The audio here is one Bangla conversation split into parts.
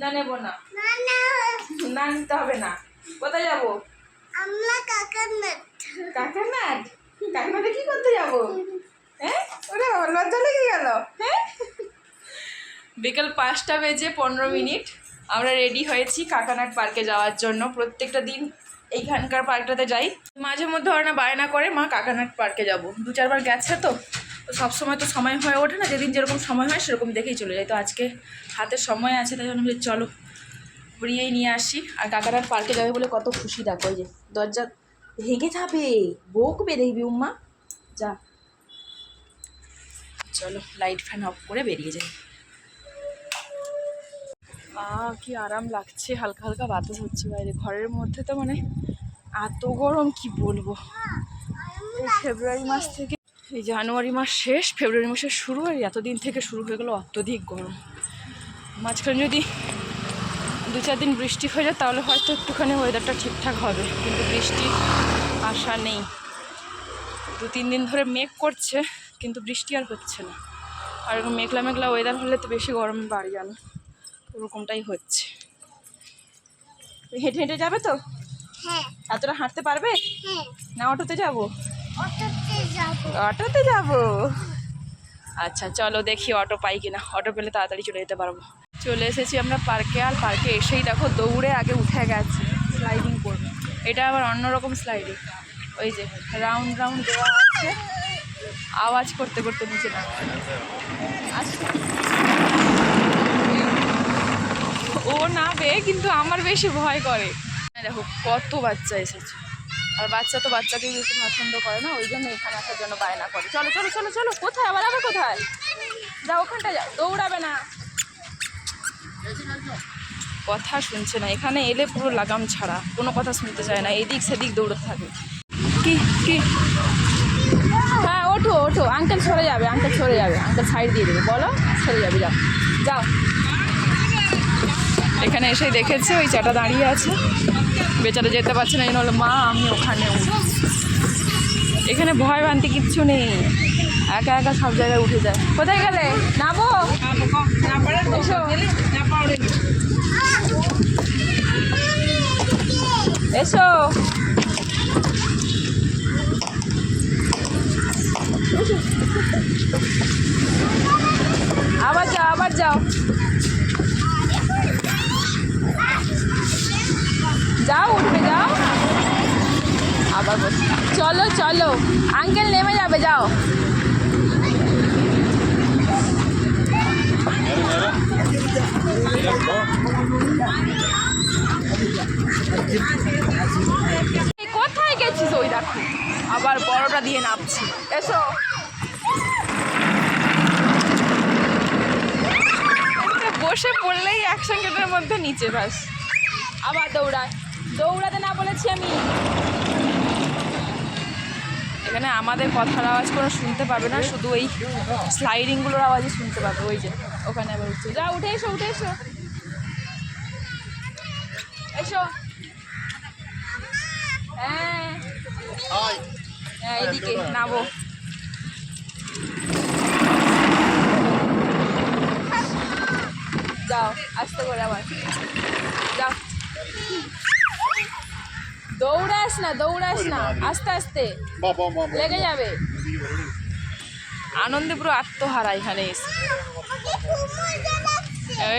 না নেব না। না নিতে হবে না। কোথায় যাব? আমরা কাকার না কাকানাট কাকানাটে কি করতে যাব? হ্যাঁ? ওরে লজ্জা লেগে গেল। হ্যাঁ? বিকেল পাঁচটা বেজে পনেরো মিনিট। আমরা রেডি হয়েছি কাকানাট পার্কে যাওয়ার জন্য। প্রত্যেকটা দিন এইখানকার পার্কটাতে যাই। মাঝে মধ্যে ওরা না বায়না করে মা কাকানাট পার্কে যাব। দু চারবার গেছে তো? তো সবসময় তো সময় হয়ে ওঠে না, যেদিন যেরকম সময় হয় সেরকম দেখেই চলে যায় তো আজকে হাতে সময় আছে, তাই জন্য চলো ঘুরিয়েই নিয়ে আসি। আর কাকানাট পার্কে যাবে বলে কত খুশি, দেখো ওই যে, দরজা ভেঙে যাবে, বকবে দেখবি উম্মা। যা। চলো লাইট ফ্যান অফ করে বেরিয়ে যাই। আহ কি আরাম লাগছে, হালকা হালকা বাতাস হচ্ছে বাইরে। ঘরের মধ্যে তো মানে এত গরম, কি বলব? ফেব্রুয়ারি মাস থেকে এই জানুয়ারি মাস শেষ ফেব্রুয়ারি মাসের শুরু আর এতদিন থেকে শুরু হয়ে গেলো অত্যধিক গরম। মাঝখানে যদি দু চার দিন বৃষ্টি হয়ে যায় তাহলে হয়তো একটুখানি ওয়েদারটা ঠিকঠাক হবে কিন্তু বৃষ্টি আশা নেই। দু তিন দিন ধরে মেঘ করছে কিন্তু বৃষ্টি আর হচ্ছে না। আর এরকম মেঘলা মেঘলা ওয়েদার হলে তো বেশি গরম বাড়ি জানো ওরকমটাই হচ্ছে। হেঁটে হেঁটে যাবে তো? হ্যাঁ। এতটা হাঁটতে পারবে? হ্যাঁ। না অটোতে যাব? অটোতে যাব। আচ্ছা চলো দেখি অটো পাই কিনা। অটো পেলে তাড়াতাড়ি চলে যেতে পারব। চলে এসেছি আমরা পার্কে আর পার্কে এসেই দেখো দৌড়ে আগে উঠে গেছে স্লাইডিং করবে এটা আবার অন্যরকম স্লাইডিং ওই যে রাউন্ড রাউন্ড দেওয়া আছে। আওয়াজ করতে করতে নিচে নামা। আচ্ছা। ও নাবে কিন্তু আমার বেশি ভয় করে। দেখো কত বাচ্চা এসেছে। আর বাচ্চা তো বাচ্চাকেই বেশি পছন্দ করে না ওই জন্য এখানে আসার জন্য বায়না করে। চলো চলো চলো চলো, কোথায়? আবার আবার কোথায়? যাও ওখানটা যাও। দৌড়াবে না। কথা শুনছে না, এখানে এলে পুরো লাগাম ছাড়া, কোনো কথা শুনতে চায় না, এদিক সেদিক দৌড়তে থাকে। কি কি? হ্যাঁ ওঠো ওঠো আঙ্কেল সরে যাবে আঙ্কেল সরে যাবে আঙ্কেল সাইড দিয়ে দেবে, বলো, সরে যাবে, যাও। যাও। এখানে এসে দেখেছে, ওই চাটা দাঁড়িয়ে আছে। বেচারা যেতে পারছে না, এই হলো মা, আমি ওখানে এখানে ভয় ভান্তি কিচ্ছু নেই। একা একা সব জায়গায় উঠে যায়। কোথায় গেলে? এসো। এসো। আবার যাও আবার যাও। যাও উঠবে যাও। আবার বসে চলো চলো। আঙ্কেল নেমে যাবে, যাও। কোথায় গেছিস ওই দেখো আবার বড়টা দিয়ে নামছি। এসো। বসে পড়লেই এক সেকেন্ডের মধ্যে নিচে ব্যাস আবার দৌড়ায়। দৌড়াতে না বলেছি আমি। এখানে আমাদের কথার আওয়াজ কোনো শুনতে পাবে না শুধু ওই স্লাইডিংগুলোর আওয়াজই শুনতে পাবে ওই যে ওখানে আবার উঠছে। যা উঠে এসো উঠে এসো। এসো। হ্যাঁ। হ্যাঁ এদিকে নাবো যাও আস্তে করে আবার। যাও। দৌড়াস না দৌড়াস না আস্তে আস্তে। লেগে যাবে। আনন্দে পুরো আত্মহারা এখানে। এসে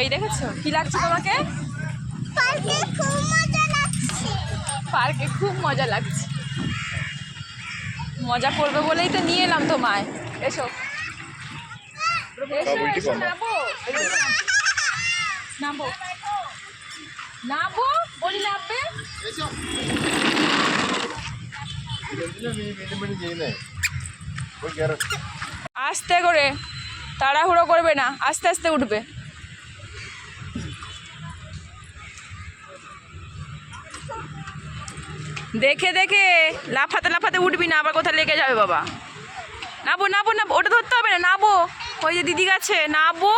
এই দেখেছ? কি লাগছে তোমাকে? পার্কে খুব মজা লাগছে। মজা করবে বলেই তো নিয়ে এলাম তোমায়। এসো। এসো, এসো, নামো। নামো। নামো? বলি নামবে আস্তে করে, তাড়াহুড়ো করবে না, আস্তে আস্তে উঠবে। দেখে দেখে লাফাতে লাফাতে উঠবি না, আবার কোথায় লেগে যাবে বাবা। নাবো নাবো না ওটা ধরতে হবে না, নাবো। ওই যে দিদি গাছে, নাবো।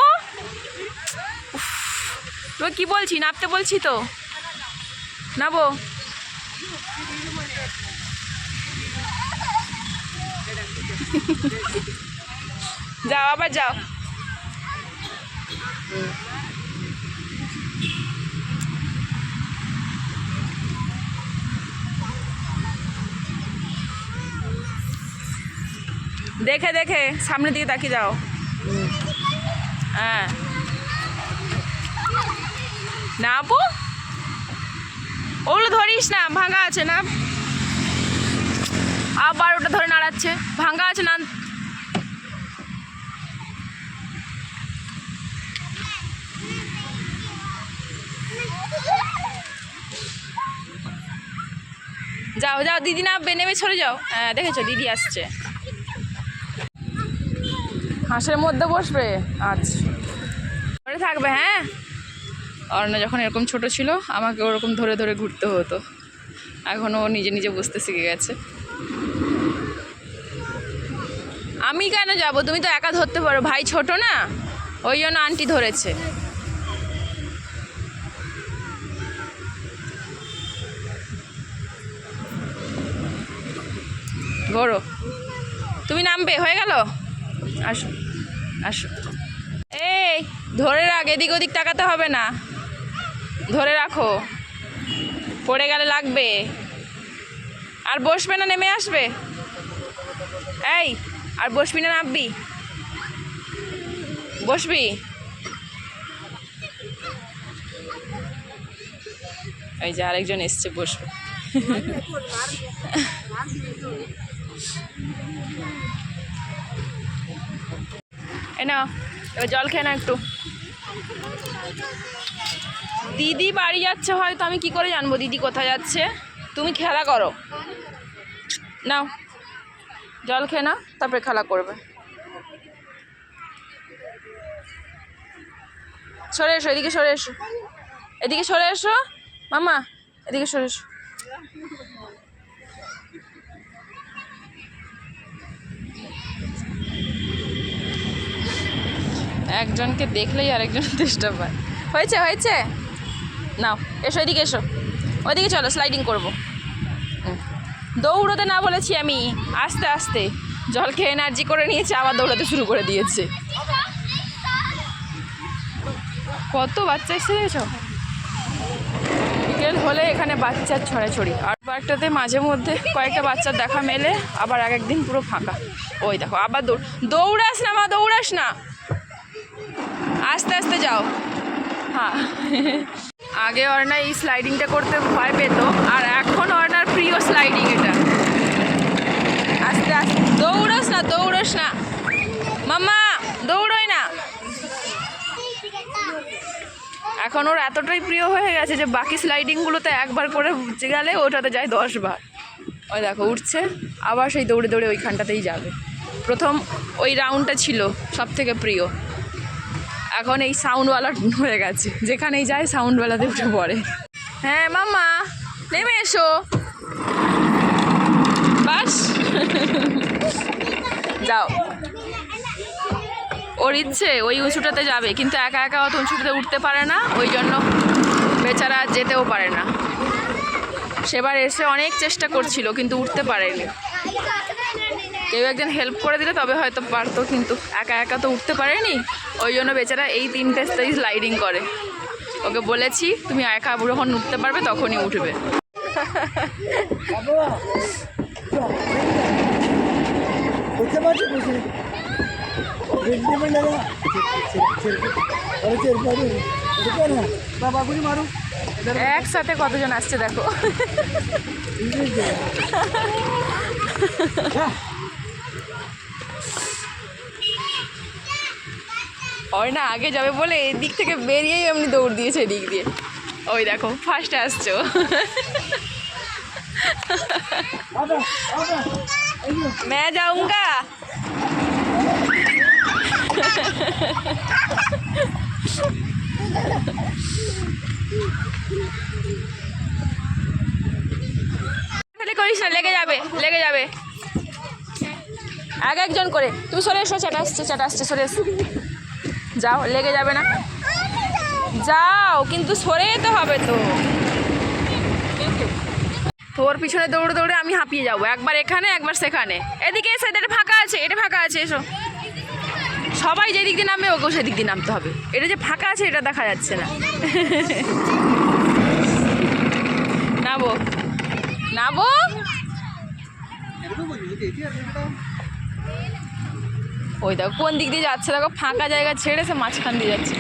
তোকে কি বলছি, নাবতে বলছি তো? নাবো। যাও আবার যাও। দেখে দেখে সামনের দিকে তাকিয়ে যাও। হ্যাঁ। না ওগুলো ধরিস না, ভাঙা আছে না। আবার ওটা ধরে নাড়াচ্ছে, ভাঙা আছে না। যাও যাও, দিদি না নেমে ছড়ে যাও। হ্যাঁ দেখেছ, দিদি আসছে। হাঁসের মধ্যে বসবে? আচ্ছা। থাকবে হ্যাঁ? অর্ণা যখন এরকম ছোট ছিল, আমাকে ওরকম ধরে ধরে ঘুরতে হতো। এখন ও নিজে নিজে বসতে শিখে গেছে। আমি কেন যাব? তুমি তো একা ধরতে পারো। ভাই ছোট না? ওই জন্য আন্টি ধরেছে। গরো তুমি নামবে? হয়ে গেল? আসো আসো। এই, ধরে রাখ, এদিক ওদিক তাকাতে হবে না। ধরে রাখো। পড়ে গেলে লাগবে। আর বসবে না, নেমে আসবে। এই, আর বসবি না, নামবি। বসবি। এই যে আরেকজন এসছে, বসবে। এ এবার জল খেয়ে না একটু। দিদি বাড়ি যাচ্ছে হয়তো, আমি কি করে জানব দিদি কোথায় যাচ্ছে? তুমি খেলা করো। নাও, জল খেয়ে না তারপরে খেলা করবে। সরে এসো, এদিকে সরে এসো। এদিকে সরে এসো, মামা, এদিকে সরে এসো। একজনকে দেখলেই আরেকজন চেষ্টা পায় হয়েছে হয়েছে? নাও, এসো, এদিকে এসো। ওইদিকে চলো স্লাইডিং করব। দৌড়োতে না বলেছি আমি, আস্তে আস্তে। জল খেয়ে এনার্জি করে নিয়েছে, আবার দৌড়াতে শুরু করে দিয়েছে। কত বাচ্চা এসে গেছো বিকেল হলে এখানে বাচ্চার ছড়াছড়ি। আর পার্কটাতে মাঝে মধ্যে কয়েকটা বাচ্চার দেখা মেলে, আবার এক একদিন পুরো ফাঁকা। ওই দেখো, আবার দৌড় দৌড়াস না মা, দৌড়াস না। আস্তে আস্তে যাও। হ্যাঁ। আগে অর্ণা এই স্লাইডিংটা করতে ভয় পেত, আর এখন অর্ণার প্রিয় স্লাইডিং এটা। আস্তে আস্তে, দৌড়োস না দৌড়োস না। মাম্মা দৌড়োই না। এখন ওর এতটাই প্রিয় হয়ে গেছে যে বাকি স্লাইডিংগুলোতে একবার করে গেলে ওটাতে যায় দশ বার। ওই দেখো, উঠছে, আবার সেই দৌড়ে দৌড়ে ওইখানটাতেই যাবে। প্রথম ওই রাউন্ডটা ছিল সব থেকে প্রিয়। এখন এই সাউন্ডওয়ালা হয়ে গেছে। যেখানেই যায় সাউন্ডওয়ালাতে উঠে পড়ে। হ্যাঁ মাম্মা, নেমে এসো। বাস। যাও। ওর ইচ্ছে, ওই উঁচুটাতে যাবে, কিন্তু একা একা অত উঁচুটাতে উঠতে পারে না, ওই জন্য বেচারা যেতেও পারে না। সেবার এসে অনেক চেষ্টা করছিল, কিন্তু উঠতে পারেনি। কেউ একজন হেল্প করে দিলে তবে হয়তো পারতো, কিন্তু একা একা তো উঠতে পারেনি। ওই জন্য বেচারা এই তিনটে স্টেজ স্লাইডিং করে। ওকে বলেছি তুমি একা যখন উঠতে পারবে তখনই উঠবে। একসাথে কতজন আসছে দেখো। ইংলিশ দে ওই না আগে যাবে বলে এদিক থেকে বেরিয়েই এমনি দৌড় দিয়েছে এদিক দিয়ে ওই দেখো ফার্স্টে আসছো আবা আবা मैं जाऊंगा তাহলে করিস না লেগে যাবে লেগে যাবে এক একজন করে তুমি সরে এসো চাটা আসছে চাটা আসছে সরে এসো যাও, লেগে যাবে না। যাও, কিন্তু সরে যেতে হবে তো। তোর পিছনে দৌড়ে দৌড়ে আমি হাঁপিয়ে যাব। একবার এখানে, একবার সেখানে। এদিকে এসে, এটা ফাঁকা আছে, এটা ফাঁকা আছে, এসো। সবাই যেদিক দিয়ে নামবে, ওকেও সেদিক দিয়ে নামতে হবে। এটা যে ফাঁকা আছে, এটা দেখা যাচ্ছে না। নাবো নাবো ওই দেখো, কোন দিক দিয়ে যাচ্ছে দেখো, ফাঁকা জায়গা ছেড়ে সে মাঝখান দিয়ে যাচ্ছে।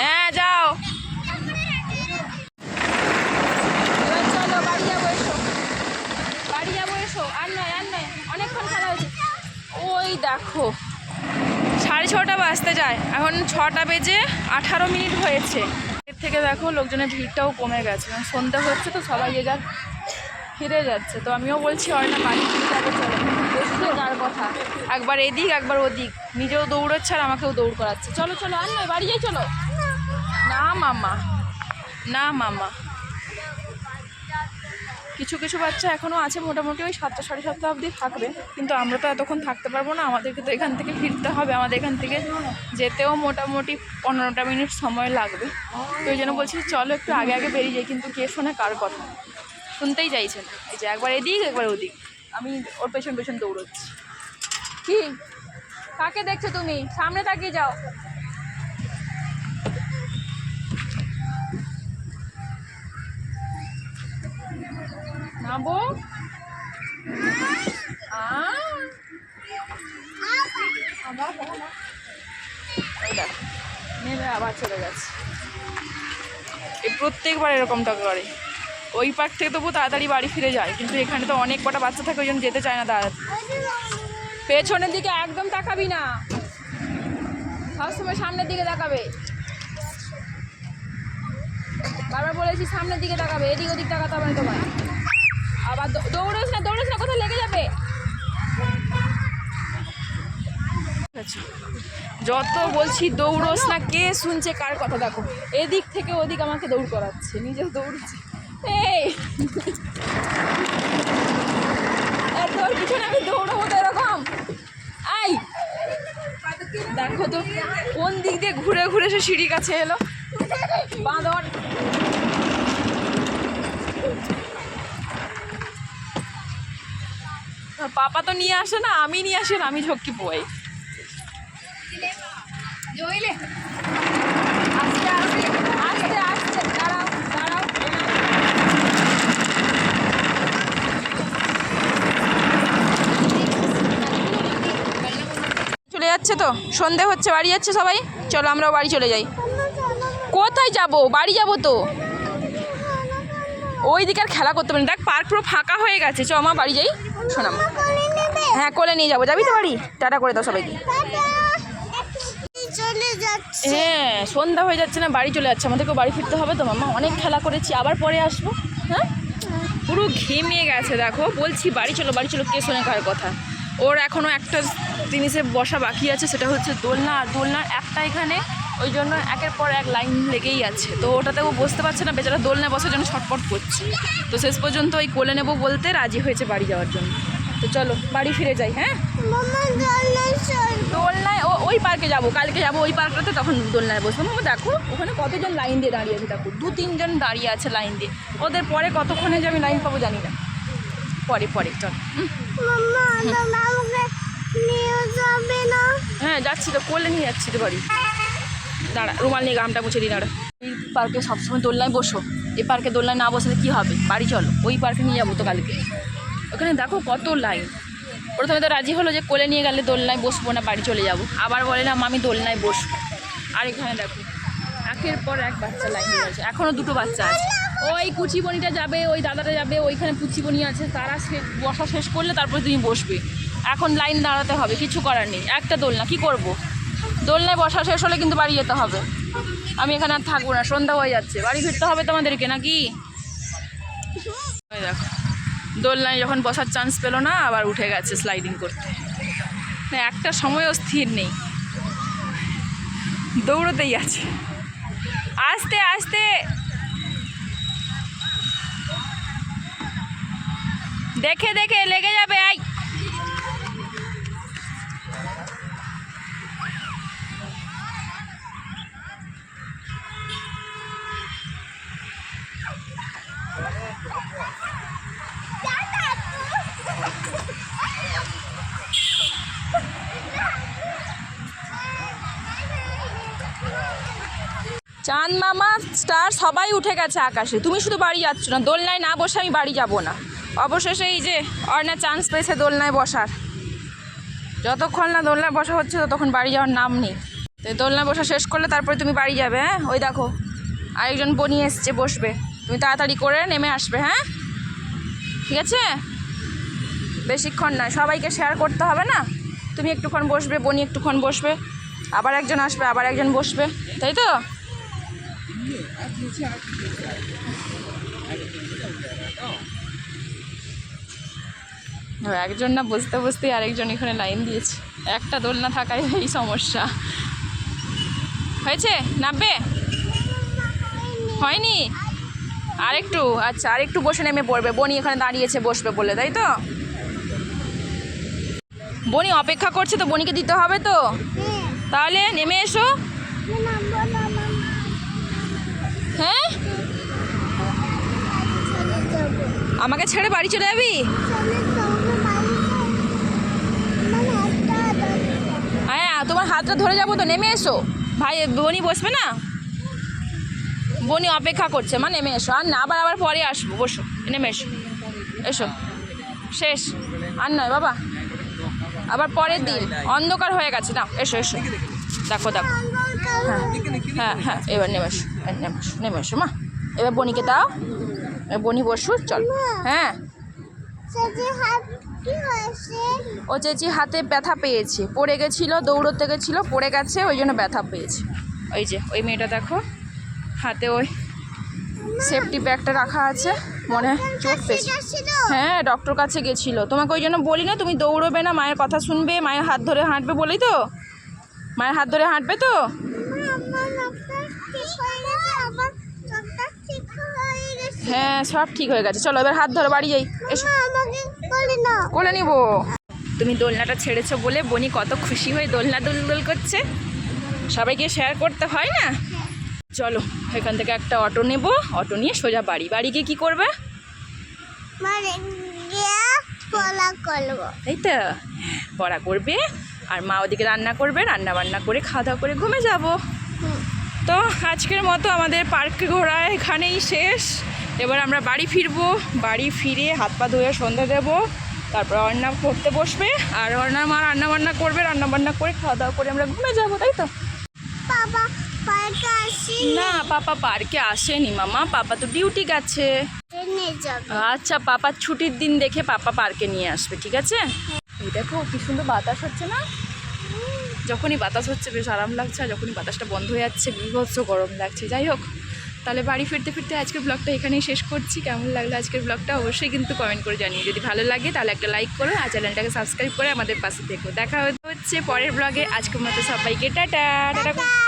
হ্যাঁ যাও। ওই দেখো, সাড়ে ছটা বাজতে যায়। এখন ছটা বেজে আঠারো মিনিট হয়েছে। এর থেকে দেখো, লোকজনের ভিড়টাও কমে গেছে। কারণ সন্ধ্যা হচ্ছে তো সবাই যে যার ফিরে যাচ্ছে। তো আমিও বলছি না বাড়ি চলো। কথা। একবার এদিক, একবার ওদিক। নিজেও দৌড়াচ্ছে আর আমাকেও দৌড় করাচ্ছে। চলো চলো আর নয় বাড়ি যাই, চলো। না, মামা। না, মামা। কিছু কিছু বাচ্চা এখনও আছে, মোটামুটি ওই সাতটা, সাড়ে সাতটা অবধি থাকবে। কিন্তু আমরা তো এতক্ষণ থাকতে পারব না। আমাদেরকে তো এখান থেকে ফিরতে হবে। আমাদের এখান থেকে যেতেও মোটামুটি পনেরোটা মিনিট সময় লাগবে। তো ওই জন্য বলছি, চলো একটু আগে আগে বেরিয়ে যাই। কিন্তু কে শোনে কার কথা? শুনতেই চাইছে না। এই যে একবার এদিক, একবার ওদিক। আমি ওর পেছন পেছন দৌড়চ্ছি। কি? কাকে দেখছ তুমি? সামনে তাকিয়ে যাও। নাবো? আ? আবার নেমে চলে গেছে। এই প্রত্যেকবার এরকমটা করে। ওই পার্ক থেকে তবু তাড়াতাড়ি বাড়ি ফিরে যায়। কিন্তু এখানে তো অনেক কটা বাচ্চা থাকে, ওই জন্য যেতে চায় না তাড়াতাড়ি পেছনের দিকে একদম তাকাবি না। সবসময় সামনের দিকে তাকাবে। বারবার বলেছি সামনের দিকে তাকাবে, এদিক ওদিক তাকাতে হবে তোমার আবার দৌড়োস না দৌড়োস না কোথাও লেগে যাবে? যত বলছি দৌড়োস না, কে শুনছে কার কথা দেখো। এদিক থেকে ওদিক আমাকে দৌড় করাচ্ছে, নিজেও দৌড়ছে। তোর পিছনে আমি দৌড়বো তো এরকম। আই। দেখো তো, কোন দিক দিয়ে ঘুরে ঘুরে সে সিঁড়ি কাছে এলো। বাঁদর পাপা তো নিয়ে আসে না, আমি নিয়ে আসি আমি ঝক্কি পোয়াই। আস্তে আস্তে আস্তে আস্তে দাঁড়াও দাঁড়াও চলে যাচ্ছে তো? সন্ধে হচ্ছে, বাড়ি যাচ্ছে সবাই? চলো আমরাও বাড়ি চলে যাই। কোথায় যাব? বাড়ি যাব তো। ওই দিকে আর খেলা করতে পারি। দেখ পার্ক পুরো ফাঁকা হয়ে গেছে। চ মা, বাড়ি যাই। শোনাম হ্যাঁ কোলে নিয়ে যাব। যাবি তো বাড়ি? টাটা করে দাও সবাইকে। হ্যাঁ সন্ধ্যা হয়ে যাচ্ছে না, বাড়ি চলে যাচ্ছে। আমাদেরকে বাড়ি ফিরতে হবে তো মামা অনেক খেলা করেছি, আবার পরে আসব। হ্যাঁ? পুরো ঘেমে গেছে, দেখো। বলছি, বাড়ি চলো বাড়ি চলো, কে শোনে কার কথা। ওর এখনও একটা জিনিসে বসা বাকি আছে সেটা হচ্ছে দোলনা। আর দোলনার একটা এখানে ওই জন্য একের পর এক লাইন লেগেই আছে। তো ওটাতে ও বসতে পারছে না বেচারা দোলনায় বসার জন্য ছটপট করছে। তো শেষ পর্যন্ত ওই কোলে নেব বলতে রাজি হয়েছে বাড়ি যাওয়ার জন্য। তো চলো বাড়ি ফিরে যাই হ্যাঁ? দোলনা দোলনায় ও ওই পার্কে যাব কালকে যাব ওই পার্কটাতে তখন দোলনায় বসবো। মামা দেখো ওখানে কতজন লাইন দিয়ে দাঁড়িয়ে আছে দেখো। দু তিনজন দাঁড়িয়ে আছে লাইন দিয়ে। ওদের পরে কতক্ষণে যে আমি লাইন পাবো জানি না। পরে পরে চল। না? হ্যাঁ যাচ্ছি তো কোলে নিয়ে যাচ্ছি তো বাড়ি। দাঁড়া রুমাল নিয়ে গামটা মুছে দিই দাঁড়া। এই পার্কে সবসময় দোলনায় বসো। এই পার্কে দোলনায় না বসলে কী হবে? বাড়ি চলো ওই পার্কে নিয়ে যাব তো কালকে। ওখানে দেখো কত লাইন। প্রথমে তো রাজি হলো যে কোলে নিয়ে গেলে দোলনায় বসবো না বাড়ি চলে যাব। আবার বললাম আমি দোলনায় বসবো। আর এখানে দেখো একের পর এক বাচ্চা লাইন দিয়ে আছে এখনও দুটো বাচ্চা আছে। ওই কুচিবনিটা যাবে, ওই দাদাটা যাবে, ওইখানে পুচিবনি আছে, তারা বসা শেষ করলে তারপরে তুমি বসবে। এখন লাইন দাঁড়াতে হবে, কিছু করার নেই। একটা দোলনা, কি করব? দোলনায় বসা শেষ হলে কিন্তু বাড়ি যেতে হবে। আমি এখানে আর থাকব না, সন্ধ্যা হয়ে যাচ্ছে। বাড়ি ফিরতে হবে তোমাদেরকে নাকি? দেখো, দোলনায় যখন বসার চান্স পেল না, আবার উঠে গেছে স্লাইডিং করতে। না, একটা সময়ও স্থির নেই। দৌড়তেই আছে। আস্তে আস্তে! দেখে দেখে, লেগে যাবে, আই। চাঁদ মামা, স্টার, সবাই উঠে গেছে আকাশে। তুমি শুধু বাড়ি যাচ্ছ না, দোলনায় না বসে আমি বাড়ি যাব না। অবশেষে এই যে অর্ণা চান্স পেয়েছে দোলনায় বসার। যতক্ষণ না দোলনায় বসা হচ্ছে, ততক্ষণ বাড়ি যাওয়ার নাম নেই। তো দোলনায় বসা শেষ করলে তারপরে তুমি বাড়ি যাবে হ্যাঁ? ওই দেখো, আরেকজন বনি এসছে বসবে। তুমি তাড়াতাড়ি করে নেমে আসবে হ্যাঁ? ঠিক আছে? বেশিক্ষণ নয়, সবাইকে শেয়ার করতে হবে না? তুমি একটুক্ষণ বসবে, বনি একটুক্ষণ বসবে, আবার একজন আসবে, আবার একজন বসবে, তাই তো? একজন না বসতে বসতেই আরেকজন এখানে লাইন দিয়েছে। একটা দোলনা থাকাই এই সমস্যা। হয়েছে? নামবে? হয়নি? আরেকটু আচ্ছা আরেকটু বসে নেমে পড়বে। বনি এখানে দাঁড়িয়েছে বসবে বলে তাই তো? বনি অপেক্ষা করছে তো বনিকে দিতে হবে তো? হ্যাঁ। তাহলে নেমে এসো আমি নামবো না মামা হ্যাঁ চলে যাব আমাকে ছেড়ে বাড়ি চলে যাবি? হ্যাঁ তোমার হাতটা ধরে যাব তো, নেমে এসো। ভাই, বনি বসবে না? বনি অপেক্ষা করছে, মা, নেমে এসো। আর না, আবার আবার পরে আসব, বসো, নেমে এসো। এসো। শেষ। আর নয়, বাবা। আবার পরের দিন। অন্ধকার হয়ে গেছে না এসো এসো। দেখো দেখো। হ্যাঁ হ্যাঁ এবার নেমে এসো নেমে এসো। নেমে এসো, মা। এবার বনিকে দাও। বনি বসু চল। হ্যাঁ। ও চেঁচি হাতে ব্যথা পেয়েছে। পড়ে গেছিল দৌড়তে গেছিল পড়ে গেছে ওই জন্য ব্যথা পেয়েছে। ওই যে ওই মেয়েটা দেখো হাতে ওই সেফটি ব্যাগটা রাখা আছে মনে হয় চোট পেয়েছে। হ্যাঁ ডক্টর কাছে গেছিল। তোমাকে ওই জন্য বলি না তুমি দৌড়বে না মায়ের কথা শুনবে মায়ের হাত ধরে হাঁটবে বলেই তো? মায়ের হাত ধরে হাঁটবে তো আমার নখটা ঠিক হয়ে গেছে আমার নখটা ঠিক হয়ে সব ঠিক হয়ে গেছে। চলো এবার হাত ধরো বাড়ি যাই। এসো। কোলে নিব। তুমি দোলনাটা ছেড়েছো বলে বনি কত খুশি হয়ে দোলনা দোল দোল করছে। সবাইকে শেয়ার করতে হয় না? চলো এখান থেকে একটা অটো নেব। অটো নিয়ে সোজা বাড়ি। বাড়ি গিয়ে কী করবে? তাই তো। পড়া করবে আর মা ওদিকে রান্না করবে রান্না বান্না করে খাওয়া দাওয়া করে ঘুমে যাব। তো আজকের মতো আমাদের পার্ক ঘোরা এখানেই শেষ। এবার আমরা বাড়ি ফিরবো। বাড়ি ফিরে হাত পা ধুয়ে সন্ধ্যা দেবো। তারপর রান্না করতে বসবে। আর অর্ণার মা রান্না বান্না করবে। রান্না বান্না করে খাওয়া দাওয়া করে আমরা ঘুমে যাব তাই তো? না পাপা পার্কে আসেনি মামা। পাপা তো ডিউটি গেছে। আচ্ছা পাপার ছুটির দিন দেখে পাপা পার্কে নিয়ে আসবে ঠিক আছে? এই দেখো কি সুন্দর বাতাস হচ্ছে না? যখনই বাতাস হচ্ছে বেশ আরাম লাগছে। আর যখনই বাতাসটা বন্ধ হয়ে যাচ্ছে বিভৎস গরম লাগছে। যাই হোক তাহলে বাড়ি ফিরতে ফিরতে আজকের ব্লগটা এখানেই শেষ করছি। কেমন লাগল আজকের ব্লগটা অবশ্যই কিন্তু কমেন্ট করে জানিয়ে যদি ভালো লাগে তাহলে একটা লাইক করো আর চ্যানেলটাকে সাবস্ক্রাইব করে আমাদের পাশে দেখো দেখা হচ্ছে পরের ব্লগে আজকের মতো সবাইকে, টাটা টাটা।